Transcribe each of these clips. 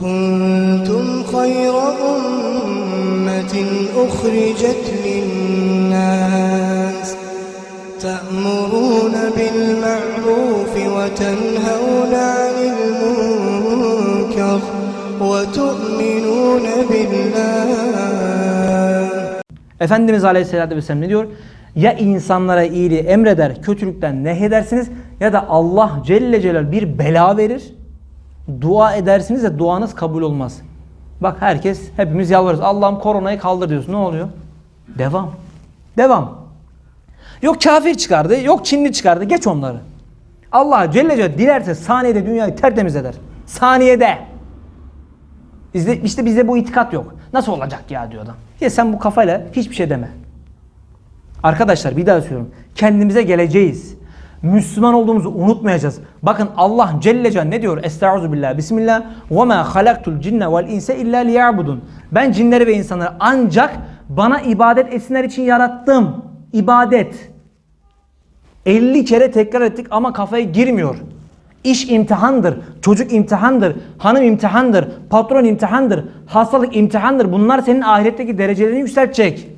كنتم خير أمة أخرجت للناس تأمرون بالمعروف وتنهون عن المنكر وتؤمنون بالله Efendimiz Aleyhisselatü Vesselam ne diyor? Ya insanlara iyiliği emreder, kötülükten nehyedersiniz ya da Allah Celle Celal bir bela verir. Dua edersiniz de duanız kabul olmaz. Bak herkes hepimiz yalvarırız. Allah'ım koronayı kaldır diyorsun. Ne oluyor? Devam. Devam. Yok kafir çıkardı, yok Çinli çıkardı. Geç onları. Allah Celle Celal dilerse saniyede dünyayı tertemiz eder. Saniyede. Bizde, işte bizde bu itikat yok. Nasıl olacak ya diyor adam. Ya sen bu kafayla hiçbir şey deme. Arkadaşlar bir daha söylüyorum. Kendimize geleceğiz. Müslüman olduğumuzu unutmayacağız. Bakın Allah Celle Celal ne diyor? Estaizu billah. Bismillah. Ve ma halaktul cinne vel inse illa liya'budun. Ben cinleri ve insanları ancak bana ibadet etsinler için yarattım. İbadet. 50 kere tekrar ettik ama kafaya girmiyor. İş imtihandır, çocuk imtihandır, hanım imtihandır, patron imtihandır, hastalık imtihandır. Bunlar senin ahiretteki derecelerini yükseltecek.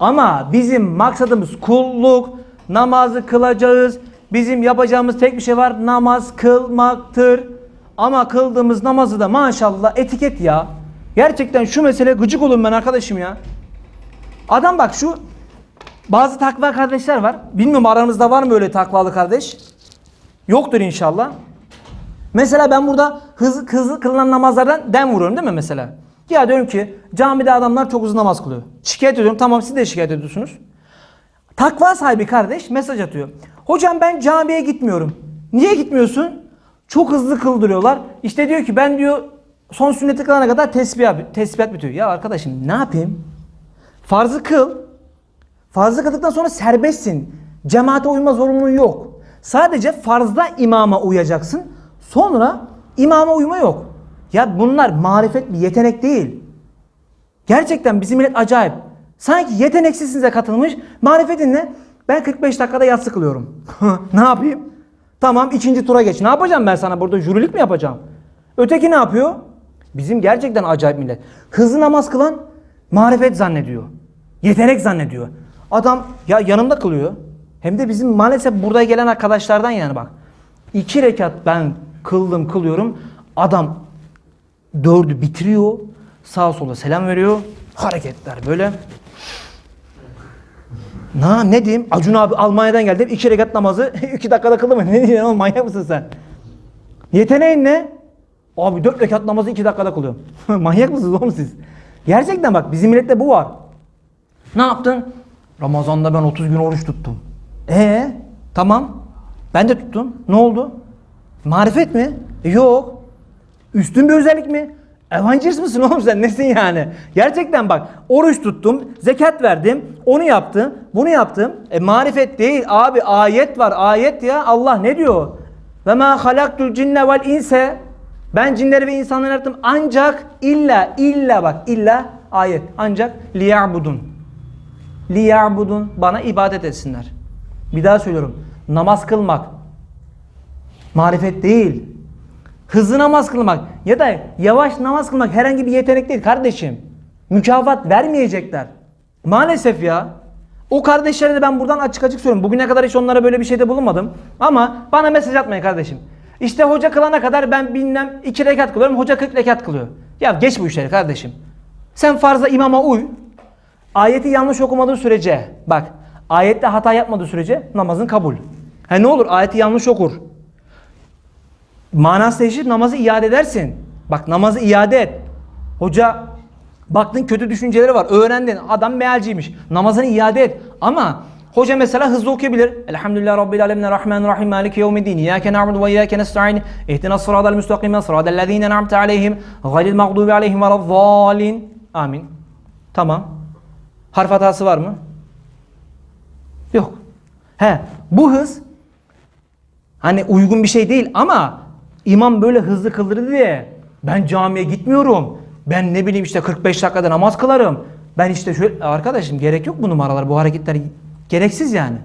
Ama bizim maksadımız kulluk, namazı kılacağız. Bizim yapacağımız tek bir şey var, namaz kılmaktır. Ama kıldığımız namazı da maşallah etiket ya. Gerçekten şu mesele gıcık olun ben arkadaşım ya. Adam bak şu bazı takva kardeşler var. Bilmiyorum aranızda var mı öyle takvalı kardeş? Yoktur inşallah. Mesela ben burada hızlı, hızlı kılınan namazlardan dem vuruyorum değil mi mesela? Ya diyorum ki camide adamlar çok uzun namaz kılıyor. Şikayet ediyorum. Tamam siz de şikayet ediyorsunuz. Takva sahibi kardeş mesaj atıyor. Hocam ben camiye gitmiyorum. Niye gitmiyorsun? Çok hızlı kıldırıyorlar. İşte diyor ki ben diyor son sünneti kılana kadar tesbih, tesbihat bitiyor. Ya arkadaşım ne yapayım? Farzı kıl. Farzı kıldıktan sonra serbestsin. Cemaate uyma zorunluluğu yok. Sadece farzda imama uyacaksın. Sonra imama uyma yok. Ya bunlar marifet bir yetenek değil. Gerçekten bizim millet acayip. Sanki yeteneksizsinize katılmış. Marifetin ne? Ben 45 dakikada yatsı kılıyorum. ne yapayım? Tamam ikinci tura geç. Ne yapacağım ben sana burada? Jürilik mi yapacağım? Öteki ne yapıyor? Bizim gerçekten acayip millet. Hızlı namaz kılan marifet zannediyor. Yetenek zannediyor. Adam ya yanımda kılıyor. Hem de bizim maalesef burada gelen arkadaşlardan yani bak. İki rekat ben kıldım kılıyorum. Adam dördü bitiriyor. Sağa sola selam veriyor. Hareketler böyle. Na ne diyeyim? Acun abi Almanya'dan geldi. İki rekat namazı iki dakikada kıldı mı? Ne diyorsun oğlum manyak mısın sen? Yeteneğin ne? Abi dört rekat namazı iki dakikada kılıyorum. manyak mısınız oğlum siz? Gerçekten bak bizim millette bu var. Ne yaptın? Ramazan'da ben 30 gün oruç tuttum. Ee, tamam. Ben de tuttum. Ne oldu? Marifet mi? E, yok. Üstün bir özellik mi? Evangelist mısın oğlum sen? Nesin yani? Gerçekten bak oruç tuttum, zekat verdim, onu yaptım, bunu yaptım. E marifet değil abi ayet var ayet ya Allah ne diyor? Ve ma halaktul cinne vel inse ben cinleri ve insanları yarattım ancak illa illa bak illa ayet ancak liya'budun liya'budun bana ibadet etsinler. Bir daha söylüyorum. Namaz kılmak marifet değil. Hızlı namaz kılmak ya da yavaş namaz kılmak herhangi bir yetenek değil kardeşim. Mükafat vermeyecekler. Maalesef ya. O kardeşlere de ben buradan açık açık söylüyorum. Bugüne kadar hiç onlara böyle bir şeyde bulunmadım. Ama bana mesaj atmayın kardeşim. İşte hoca kılana kadar ben bilmem iki rekat kılıyorum. Hoca 40 rekat kılıyor. Ya geç bu işleri kardeşim. Sen farza imama uy. Ayeti yanlış okumadığı sürece bak ayette hata yapmadığı sürece namazın kabul. Ha ne olur ayeti yanlış okur. Manası değişir namazı iade edersin. Bak namazı iade et. Hoca baktın kötü düşünceleri var. Öğrendin. Adam mealciymiş. Namazını iade et. Ama hoca mesela hızlı okuyabilir. Elhamdülillah Rabbil alemin rahmanirrahim maliki yevmiddin. İyyâke na'budu ve iyyâke nesta'in. İhdinas sıratal müstakime sıratal lezîne en'amte aleyhim. Gayril mağdubi aleyhim velezzâlin. Amin. Tamam. Harf hatası var mı? Yok. He, bu hız hani uygun bir şey değil ama imam böyle hızlı kıldırdı diye ben camiye gitmiyorum. Ben ne bileyim işte 45 dakikada namaz kılarım. Ben işte şöyle arkadaşım gerek yok bu numaralar, bu hareketler gereksiz yani.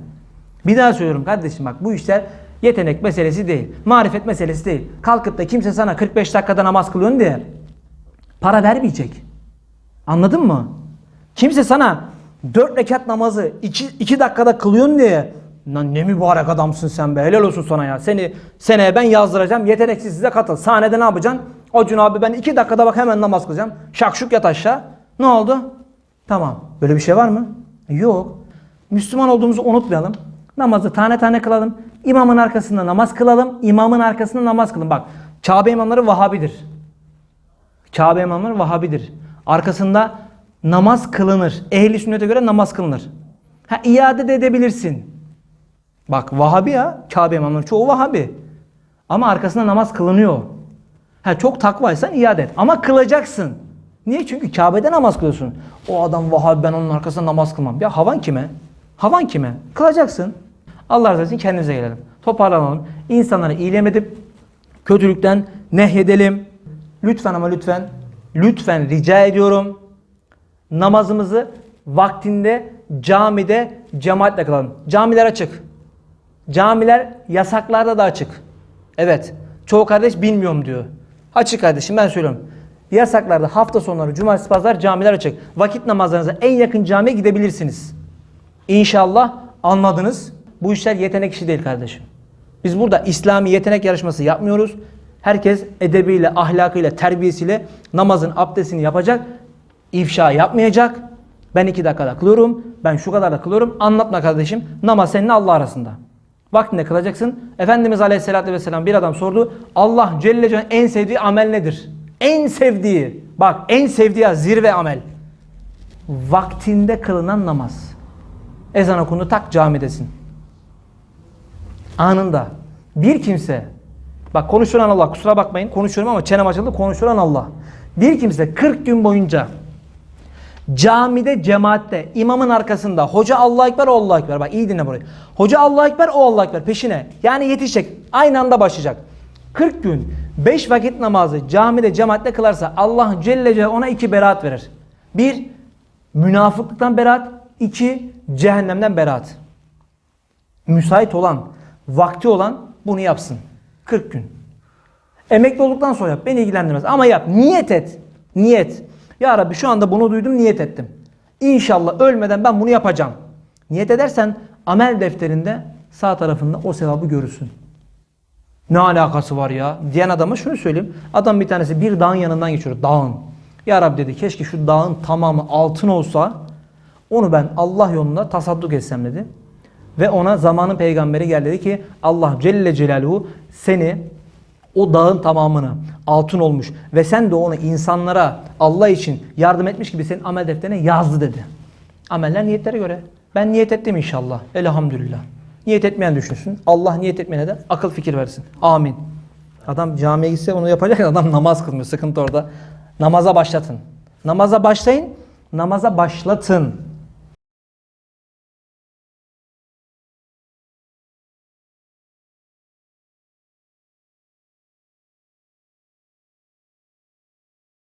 Bir daha söylüyorum kardeşim bak bu işler Yetenek meselesi değil. Marifet meselesi değil. Kalkıp da kimse sana 45 dakikada namaz kılıyorsun diye para vermeyecek. Anladın mı? Kimse sana 4 rekat namazı 2, 2 dakikada kılıyorsun diye Lan ne mübarek adamsın sen be helal olsun sana ya. Seni seneye ben yazdıracağım yeteneksiz size katıl. Sahnede ne yapacaksın? Acun abi ben 2 dakikada bak hemen namaz kılacağım. Şakşuk yat aşağı. Ne oldu? Tamam. Böyle bir şey var mı? Yok. Müslüman olduğumuzu unutmayalım. Namazı tane tane kılalım. İmamın arkasında namaz kılalım. İmamın arkasında namaz kılın. Bak Kabe imamları Vahabidir. Kabe imamları Vahabidir. Arkasında namaz kılınır. Ehli sünnete göre namaz kılınır. Ha iade de edebilirsin. Bak Vahabi ya. Kabe imamları çoğu Vahabi. Ama arkasında namaz kılınıyor. Ha çok takvaysan iade et. Ama kılacaksın. Niye? Çünkü Kabe'de namaz kılıyorsun. O adam Vahabi ben onun arkasında namaz kılmam. Ya havan kime? Havan kime? Kılacaksın. Allah razı olsun kendimize gelelim. Toparlanalım. İnsanları iyilemedip kötülükten nehyedelim. Lütfen ama lütfen, lütfen rica ediyorum. Namazımızı vaktinde camide cemaatle kılalım. Camiler açık. Camiler yasaklarda da açık. Evet. Çoğu kardeş bilmiyorum diyor. Açık kardeşim ben söylüyorum. Yasaklarda hafta sonları, cumartesi, pazar camiler açık. Vakit namazlarınıza en yakın camiye gidebilirsiniz. İnşallah anladınız. Bu işler yetenek işi değil kardeşim. Biz burada İslami yetenek yarışması yapmıyoruz. Herkes edebiyle, ahlakıyla, terbiyesiyle namazın abdestini yapacak. İfşa yapmayacak. Ben iki dakikada kılıyorum. Ben şu kadar da kılıyorum. Anlatma kardeşim. Namaz seninle Allah arasında. Vaktinde kılacaksın. Efendimiz Aleyhisselatü Vesselam bir adam sordu. Allah Celle Celaluhu'nun en sevdiği amel nedir? En sevdiği. Bak en sevdiği zirve amel. Vaktinde kılınan namaz. Ezan okundu tak camidesin. Anında. Bir kimse bak konuşulan Allah kusura bakmayın konuşuyorum ama çenem açıldı konuşulan Allah. Bir kimse 40 gün boyunca camide cemaatte imamın arkasında hoca Allahu Ekber o Allahu Ekber bak iyi dinle burayı. Hoca Allahu Ekber o Allahu Ekber peşine yani yetişecek aynı anda başlayacak. 40 gün 5 vakit namazı camide cemaatle kılarsa Allah Celle Celaluhu ona iki beraat verir. Bir münafıklıktan beraat, iki cehennemden beraat müsait olan, vakti olan bunu yapsın. 40 gün. Emekli olduktan sonra yap. Beni ilgilendirmez. Ama yap. Niyet et. Niyet. Ya Rabbi şu anda bunu duydum niyet ettim. İnşallah ölmeden ben bunu yapacağım. Niyet edersen amel defterinde sağ tarafında o sevabı görürsün. Ne alakası var ya? Diyen adama şunu söyleyeyim. Adam bir tanesi bir dağın yanından geçiyor. Dağın. Ya Rabbi dedi keşke şu dağın tamamı altın olsa onu ben Allah yolunda tasadduk etsem dedi. Ve ona zamanın peygamberi geldi dedi ki Allah Celle Celaluhu seni o dağın tamamını altın olmuş ve sen de onu insanlara Allah için yardım etmiş gibi senin amel defterine yazdı dedi. Ameller niyetlere göre. Ben niyet ettim inşallah. Elhamdülillah. Niyet etmeyen düşünsün. Allah niyet etmeyene de akıl fikir versin. Amin. Adam camiye gitse onu yapacak adam namaz kılmıyor. Sıkıntı orada. Namaza başlatın. Namaza başlayın. Namaza başlatın.